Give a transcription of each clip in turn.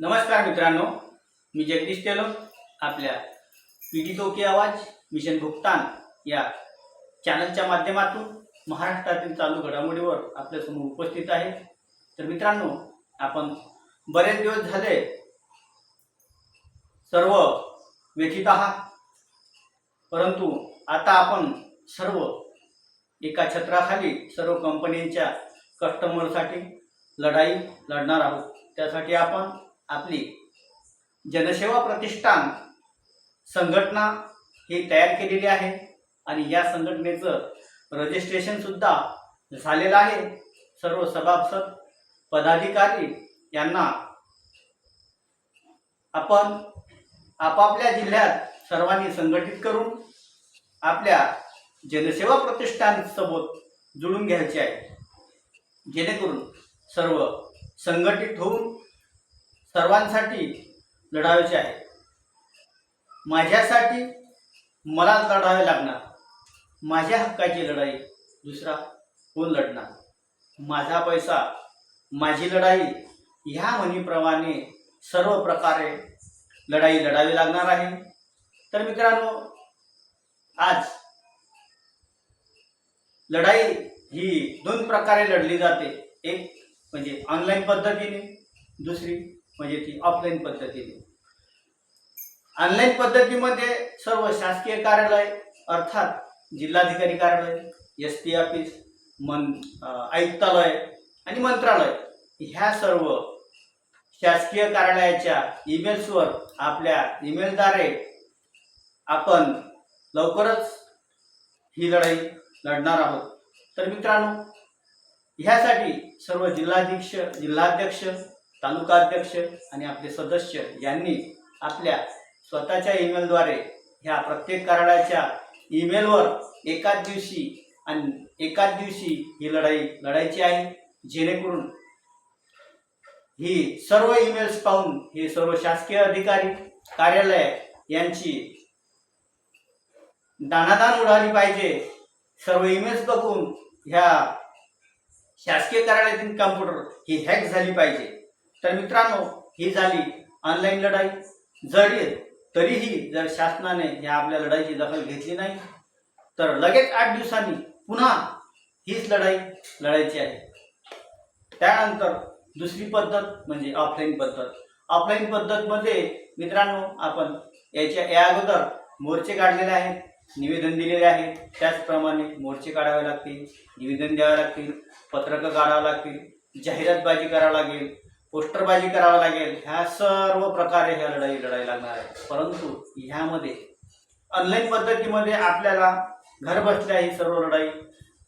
नमस्कार मित्रांनो मी जगदीश टेलर आपल्या पीडितो की आवाज मिशन भुगतान या चॅनलच्या माध्यमातून महाराष्ट्रातील चालू घडामोडीवर आपल्यासमोर उपस्थित आहे. तर मित्रांनो आपण बरेच दिवस झाले सर्व व्यथित आहात परंतु आता आपण सर्व एका छत्राखाली सर्व कंपन्यांच्या कस्टमरसाठी लढाई लढणार आहोत. त्यासाठी आपण आपली जनसेवा प्रतिष्ठान संघटना ही तयार केलेली आहे. आणि या संघटनेचं रजिस्ट्रेशन सुद्धा झालेलं आहे. सर्व सभासद पदाधिकारी यांना आपण आपापल्या जिल्ह्यात सर्वांनी संघटित करून आपल्या जनसेवा प्रतिष्ठानसोबत जुळून घ्यायचे आहे. जेणेकरून सर्व संघटित होऊन सर्वांसाठी लढावायचे आहे. माझ्यासाठी मला लढावे लागणार. माझ्या हक्काची लढाई दुसरा कोण लढणार? माझा पैसा माझी लढाई ह्या म्हणीप्रमाणे सर्व प्रकारे लढाई लढावी लागणार आहे. तर मित्रांनो आज लढाई ही दोन प्रकारे लढली जाते. एक म्हणजे ऑनलाईन पद्धतीने दुसरी म्हणजे ती ऑफलाईन पद्धतीने. ऑनलाईन पद्धतीमध्ये सर्व शासकीय कार्यालय अर्थात जिल्हाधिकारी कार्यालय एस पी ऑफिस मन आयुक्तालय आणि मंत्रालय ह्या सर्व शासकीय कार्यालयाच्या ईमेल्सवर आपल्या ईमेलद्वारे आपण लवकरच ही लढाई लढणार आहोत. तर मित्रांनो ह्यासाठी सर्व जिल्हाधीक्ष जिल्हाध्यक्ष तालुका तालुकाध्यक्ष आणि आपले सदस्य यांनी आपल्या स्वतःच्या ईमेलद्वारे ह्या प्रत्येक कार्यालयाच्या ईमेलवर एकाच दिवशी आणि एकाच दिवशी ही लढाई लढायची आहे. जेणेकरून ही सर्व ईमेल्स पाहून हे सर्व शासकीय अधिकारी कार्यालय यांची दानादान उडाली पाहिजे. सर्व ईमेल्स बघून ह्या शासकीय कार्यालयातील कम्प्युटर ही हॅक झाली पाहिजे. तर मित्रांनो ही झाली ऑनलाईन लढाई. जरी तरीही जर शासनाने या आपल्या लढाईची दखल घेतली नाही तर लगेच आठ दिवसांनी पुन्हा हीच लढाई लढायची आहे. त्यानंतर दुसरी पद्धत म्हणजे ऑफलाईन पद्धत. ऑफलाईन पद्धतमध्ये मित्रांनो आपण याच्या या अगोदर मोर्चे काढलेले आहेत निवेदन दिलेले आहे. त्याचप्रमाणे मोर्चे काढावे लागतील निवेदन द्यावे लागतील पत्रकं काढावं लागतील जाहिरातबाजी करावं लागेल पोस्टरबाजी करावं लागेल. ह्या सर्व प्रकारे ह्या लढाई लढाई लागणार आहे. परंतु ह्यामध्ये ऑनलाईन पद्धतीमध्ये आपल्याला घर बसल्या ही सर्व लढाई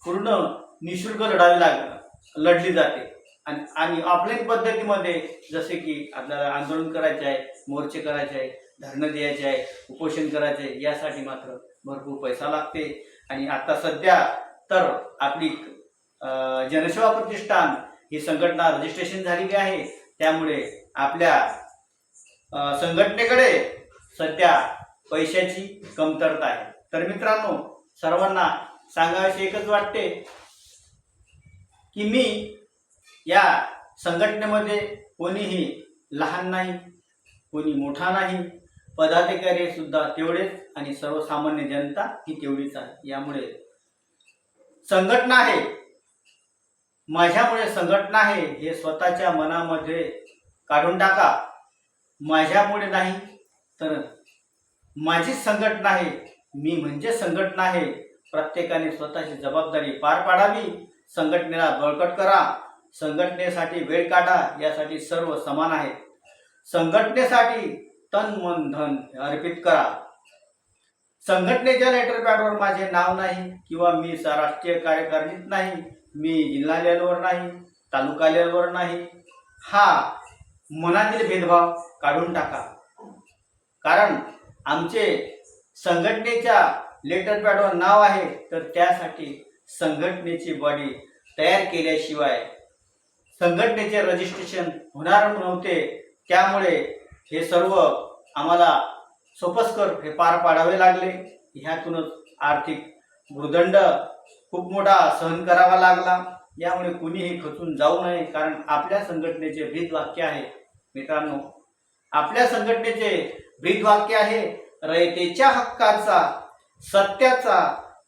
पूर्ण निशुल्क लढावी लाग लढली जाते. आणि आणि ऑफलाईन पद्धतीमध्ये जसे की आपल्याला आंदोलन करायचे आहे मोर्चे करायचे आहे धरणं द्यायचे आहे उपोषण करायचे आहे यासाठी मात्र भरपूर पैसा लागते. आणि आता सध्या तर आपली जनसेवा प्रतिष्ठान ही संघटना रजिस्ट्रेशन झालेली आहे. त्यामुळे आपल्या संघटनेकडे सध्या पैशाची कमतरता आहे. तर मित्रांनो सर्वांना सांगावेसे एकच वाटते की मी या संघटनेमध्ये कोणीही लहान नाही कोणी मोठा नाही पदाधिकारी सुद्धा तेवढेच आणि सर्वसामान्य जनता ही तेवढीच आहे. यामुळे संघटना आहे. माझ्यामुळे संघटना आहे हे स्वतःच्या मनामध्ये काढून टाका. माझ्यामुळे नाही तर माझी संघटना आहे मी म्हणजे संघटना आहे प्रत्येकाने स्वतःची जबाबदारी पार पाडावी. संघटनेला बळकट करा. संघटनेसाठी वेळ काढा यासाठी सर्व समान आहेत संघटनेसाठी तन मन धन अर्पित करा. संघटनेच्या लेटर पॅडवर माझे नाव नाही किंवा मी राष्ट्रीय कार्यकारिणीत नाही मी जिल्हा लेवलवर नाही तालुका लेवलवर नाही. हा मनातील भेदभाव काढून टाका. कारण आमचे संघटनेच्या लेटर पॅडवर नाव आहे तर त्यासाठी संघटनेची बॉडी तयार केल्याशिवाय संघटनेचे रजिस्ट्रेशन होणार नव्हते. त्यामुळे हे सर्व आम्हाला सोपस्कर हे पार पाडावे लागले. ह्यातूनच आर्थिक भूर्दंड खूप मोठा सहन करावा लागला. यामुळे कुणीही खचून जाऊ नये कारण आपल्या संघटनेचे ब्रीदवाक्य आहे. मित्रांनो आपल्या संघटनेचे ब्रीदवाक्य आहे रयतेच्या हक्काचा सत्याचा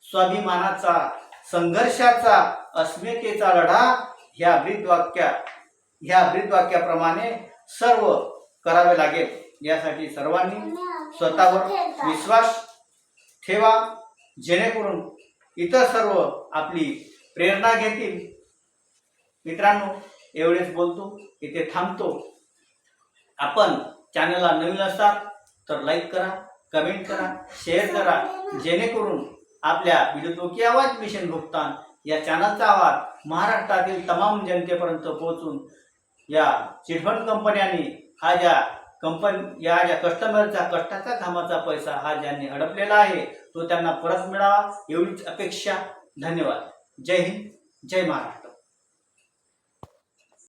स्वाभिमानाचा संघर्षाचा अस्मितेचा लढा ह्या ब्रीदवाक्या ह्या ब्रीदवाक्याप्रमाणे सर्व करावे लागेल. यासाठी सर्वांनी स्वतःवर विश्वास ठेवा. जेणेकरून इतर सर्व आपली प्रेरणा घेतील. मित्रांनो एवढेच बोलतो. इथे थांबतो. आपण चॅनलला नवीन असाल तर लाईक करा कमेंट करा शेअर करा. जेणेकरून आपल्या विद्युतोकी आवाज मिशन भुगतान या चॅनलचा आवाज महाराष्ट्रातील तमाम जनतेपर्यंत पोहोचून या चिटफंड कंपन्यांनी हा ज्या कंपनी या ज्या कस्टमरचा कष्टाचा कामाचा पैसा हा ज्यांनी हडपलेला आहे तो त्यांना परत मिळावा. एवढीच अपेक्षा. धन्यवाद. जय हिंद. जय महाराष्ट्र.